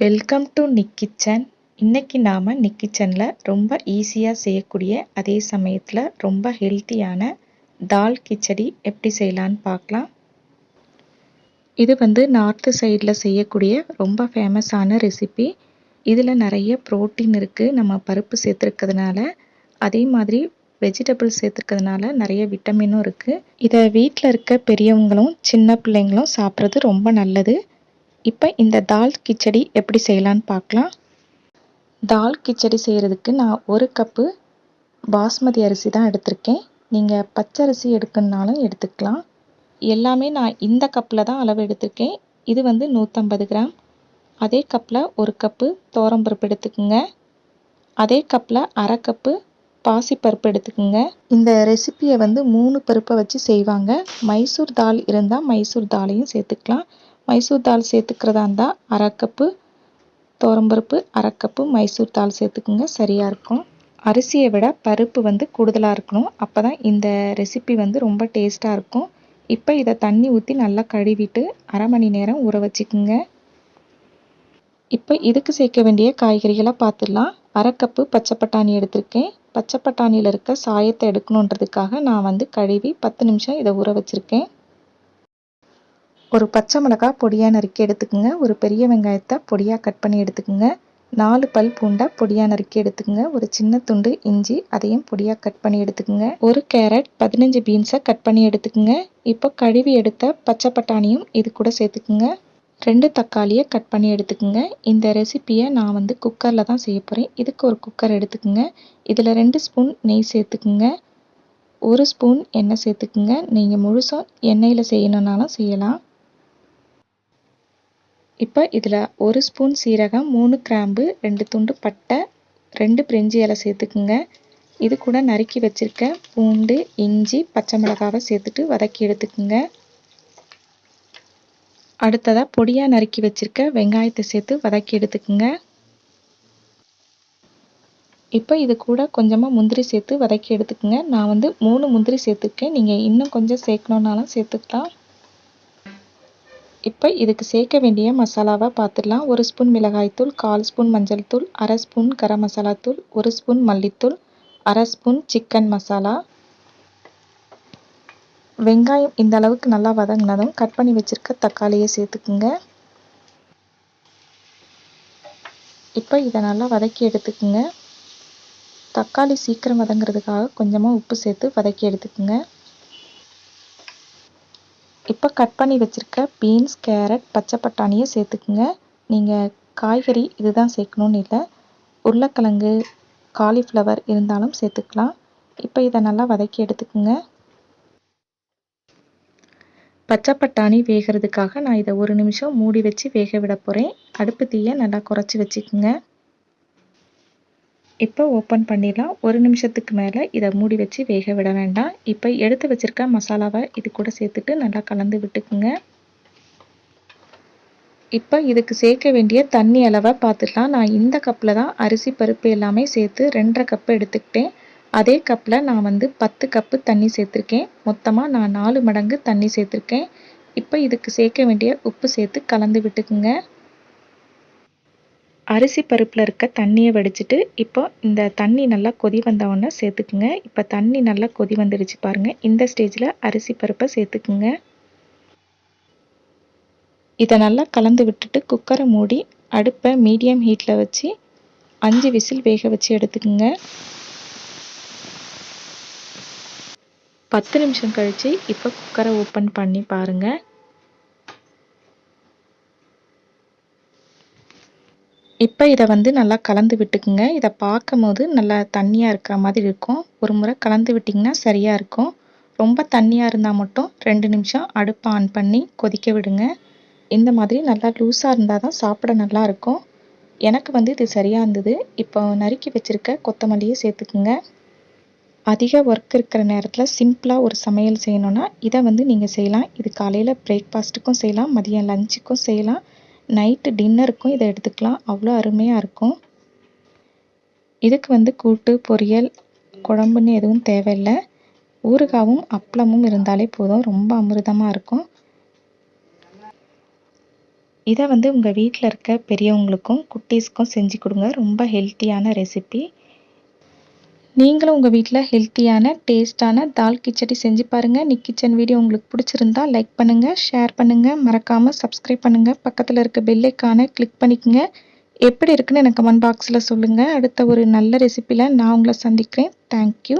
Welcome to Nick kitchen இன்னைக்கு நாம் நிக் கிச்சனில் ரொம்ப ஈஸியாக செய்யக்கூடிய அதே சமயத்தில் ரொம்ப ஹெல்த்தியான தால் கிச்சடி எப்படி செய்யலான்னு பார்க்கலாம். இது வந்து நார்த்து சைடில் செய்யக்கூடிய ரொம்ப ஃபேமஸான ரெசிபி இதில் நிறைய ப்ரோட்டீன் இருக்குது நம்ம பருப்பு சேர்த்துருக்கிறதுனால அதே மாதிரி வெஜிடபிள் சேர்த்துருக்கிறதுனால நிறைய விட்டமினும் இருக்குது இதை வீட்டில் இருக்க பெரியவங்களும் சின்ன பிள்ளைங்களும் சாப்பிட்றது ரொம்ப நல்லது. இப்போ இந்த தால் கிச்சடி எப்படி செய்யலான்னு பார்க்கலாம். தால் கிச்சடி செய்கிறதுக்கு நான் ஒரு கப்பு பாஸ்மதி அரிசி தான் எடுத்திருக்கேன். நீங்கள் பச்சரிசி எடுக்கணுனாலும் எடுத்துக்கலாம். எல்லாமே நான் இந்த கப்பில் தான் அளவு எடுத்திருக்கேன். இது வந்து நூற்றம்பது கிராம். அதே கப்பில் ஒரு கப்பு பருப்பு எடுத்துக்கோங்க. அதே கப்பில் அரை கப்பு பாசிப்பருப்பு எடுத்துக்கோங்க. இந்த ரெசிப்பியை வந்து மூணு பருப்பை வச்சு செய்வாங்க. மைசூர் தால் இருந்தால் மைசூர் தாலையும் சேர்த்துக்கலாம். மைசூர் தால் சேர்த்துக்கிறதா இருந்தால் அரை கப்பு துவரம்பருப்பு அரை கப்பு மைசூர் தால் சேர்த்துக்குங்க சரியாக இருக்கும். அரிசியை விட பருப்பு வந்து கூடுதலாக இருக்கணும். அப்போ தான் இந்த ரெசிபி வந்து ரொம்ப டேஸ்ட்டாக இருக்கும். இப்போ இதை தண்ணி ஊற்றி நல்லா கழுவிட்டு அரை மணி நேரம் ஊற வச்சுக்குங்க. இப்போ இதுக்கு சேர்க்க வேண்டிய காய்கறிகளை பார்த்துடலாம். அரை கப்பு பச்சை பட்டாணி எடுத்திருக்கேன். பச்சை பட்டாணியில் இருக்க சாயத்தை எடுக்கணுன்றதுக்காக நான் வந்து கழுவி பத்து நிமிஷம் இதை ஊற வச்சுருக்கேன். ஒரு பச்சை மிளகா பொடியாக நறுக்கி எடுத்துக்கோங்க. ஒரு பெரிய வெங்காயத்தை பொடியாக கட் பண்ணி எடுத்துக்கோங்க. நாலு பல் பூண்டை பொடியாக நறுக்கி எடுத்துக்கோங்க. ஒரு சின்ன துண்டு இஞ்சி அதையும் பொடியாக கட் பண்ணி எடுத்துக்கோங்க. ஒரு கேரட் பதினஞ்சு பீன்ஸை கட் பண்ணி எடுத்துக்கோங்க. இப்போ கழுவி எடுத்த பச்சை பட்டாணியும் இது கூட சேர்த்துக்குங்க. ரெண்டு தக்காளியை கட் பண்ணி எடுத்துக்கோங்க. இந்த ரெசிப்பியை நான் வந்து குக்கரில் தான் செய்ய போகிறேன் இதுக்கு ஒரு குக்கர் எடுத்துக்கோங்க. இதில் ரெண்டு ஸ்பூன் நெய் சேர்த்துக்குங்க. ஒரு ஸ்பூன் எண்ணெய் சேர்த்துக்குங்க. நீங்கள் முழுசாக எண்ணெயில் செய்யணுன்னாலும் செய்யலாம். இப்போ இதில் ஒரு ஸ்பூன் சீரகம் மூணு கிராம்பு ரெண்டு துண்டு பட்டை ரெண்டு பிரிஞ்சி இலை சேர்த்துக்குங்க. இது கூட நறுக்கி வச்சுருக்க பூண்டு இஞ்சி பச்சை மிளகாவை சேர்த்துட்டு வதக்கி எடுத்துக்குங்க. அடுத்ததாக பொடியாக நறுக்கி வச்சுருக்க வெங்காயத்தை சேர்த்து வதக்கி எடுத்துக்குங்க. இப்போ இது கூட கொஞ்சமாக முந்திரி சேர்த்து வதக்கி எடுத்துக்கோங்க. நான் வந்து மூணு முந்திரி சேர்த்துருக்கேன். நீங்கள் இன்னும் கொஞ்சம் சேர்க்கணுன்னாலும் சேர்த்துக்கலாம். இப்போ இதுக்கு சேர்க்க வேண்டிய மசாலாவை பார்த்துடலாம் ஒரு ஸ்பூன் மிளகாய்த்தூள் கால் ஸ்பூன் மஞ்சள் தூள் அரை ஸ்பூன் கரம் மசாலா தூள் ஒரு ஸ்பூன் மல்லித்தூள் அரை ஸ்பூன் சிக்கன் மசாலா. வெங்காயம் இந்த அளவுக்கு நல்லா வதங்கினதும் கட் பண்ணி வச்சுருக்க தக்காளியை சேர்த்துக்குங்க. இப்போ இதை நல்லா வதக்கி எடுத்துக்குங்க. தக்காளி சீக்கிரம் வதங்குறதுக்காக கொஞ்சமாக உப்பு சேர்த்து வதக்கி எடுத்துக்குங்க. இப்போ கட் பண்ணி வச்சுருக்க பீன்ஸ் கேரட் பச்சை பட்டாணியை சேர்த்துக்குங்க. நீங்கள் காய்கறி இதுதான் சேர்க்கணுன்னு இல்லை. உருளைக்கிழங்கு காலிஃப்ளவர் இருந்தாலும் சேர்த்துக்கலாம். இப்போ இதை நல்லா வதக்கி எடுத்துக்குங்க. பச்சை பட்டாணி வேகிறதுக்காக நான் இதை ஒரு நிமிஷம் மூடி வச்சு வேக விட போகிறேன் அடுப்பு தீயை நல்லா குறைச்சி வச்சுக்குங்க. இப்போ ஓப்பன் பண்ணிடலாம். ஒரு நிமிஷத்துக்கு மேலே இதை மூடி வச்சு வேக விட வேண்டாம். இப்போ எடுத்து வச்சுருக்க மசாலாவை இது கூட சேர்த்துட்டு நல்லா கலந்து விட்டுக்குங்க. இப்போ இதுக்கு சேர்க்க வேண்டிய தண்ணி அளவை பார்த்துக்கலாம் நான் இந்த கப்பில் தான் அரிசி பருப்பு எல்லாமே சேர்த்து ரெண்டரை கப்பு எடுத்துக்கிட்டேன். அதே கப்பில் நான் வந்து பத்து கப்பு தண்ணி சேர்த்துருக்கேன். மொத்தமாக நான் நாலு மடங்கு தண்ணி சேர்த்துருக்கேன். இப்போ இதுக்கு சேர்க்க வேண்டிய உப்பு சேர்த்து கலந்து விட்டுக்குங்க. அரிசி பருப்பில் இருக்க தண்ணியை வடிச்சிட்டு இப்போ இந்த தண்ணி நல்லா கொதி வந்தவொடனே சேர்த்துக்குங்க. இப்போ தண்ணி நல்லா கொதி வந்துடுச்சு பாருங்கள் இந்த ஸ்டேஜில் அரிசி பருப்பை சேர்த்துக்குங்க. இதை நல்லா கலந்து விட்டுட்டு குக்கரை மூடி அடுப்பை மீடியம் ஹீட்டில் வச்சு அஞ்சு விசில் வேக வச்சு எடுத்துக்குங்க. பத்து நிமிஷம் கழித்து இப்போ குக்கரை ஓப்பன் பண்ணி பாருங்கள் இப்போ இதை வந்து நல்லா கலந்து விட்டுக்குங்க. இதை பார்க்கும் போது நல்லா தண்ணியாக இருக்கிற மாதிரி இருக்கும். ஒரு முறை கலந்து விட்டிங்கன்னா சரியாக இருக்கும். ரொம்ப தண்ணியாக இருந்தால் மட்டும் ரெண்டு நிமிஷம் அடுப்பை ஆன் பண்ணி கொதிக்க விடுங்க. இந்த மாதிரி நல்லா லூஸாக இருந்தால் தான் சாப்பிட நல்லா இருக்கும். எனக்கு வந்து இது சரியாக இருந்தது. இப்போ நறுக்கி வச்சுருக்க கொத்தமல்லியை சேர்த்துக்குங்க. அதிக ஒர்க் இருக்கிற நேரத்தில் சிம்பிளாக ஒரு சமையல் செய்யணுன்னா இதை வந்து நீங்கள் செய்யலாம். இது காலையில் பிரேக்ஃபாஸ்ட்டுக்கும் செய்யலாம் மதியம் லஞ்சுக்கும் செய்யலாம். நைட்டு டின்னருக்கும் இதை எடுத்துக்கலாம். அவ்வளோ அருமையாக இருக்கும். இதுக்கு வந்து கூட்டு பொரியல் குழம்புன்னு எதுவும் தேவையில்லை. ஊறுகாவும் அப்பளமும் இருந்தாலே போதும். ரொம்ப அமிர்தமாக இருக்கும். இதை வந்து உங்கள் வீட்டில் இருக்க பெரியவங்களுக்கும் குட்டீஸ்க்கும் செஞ்சு கொடுங்க. ரொம்ப ஹெல்த்தியான ரெசிபி. நீங்களும் உங்கள் வீட்டில் ஹெல்த்தியான டேஸ்ட்டான தால் கிச்சடி செஞ்சு பாருங்கள் நிக் கிச்சன் வீடியோ உங்களுக்கு பிடிச்சிருந்தா லைக் பண்ணுங்கள் ஷேர் பண்ணுங்கள் மறக்காமல் சப்ஸ்கிரைப் பண்ணுங்கள் பக்கத்தில் இருக்க பெல்லைக்கான கிளிக் பண்ணிக்கோங்க. எப்படி இருக்குன்னு எனக்கு கமெண்ட் பாக்ஸில் சொல்லுங்கள் அடுத்த ஒரு நல்ல ரெசிப்பியில் நான் உங்களை சந்திக்கிறேன். தேங்க்யூ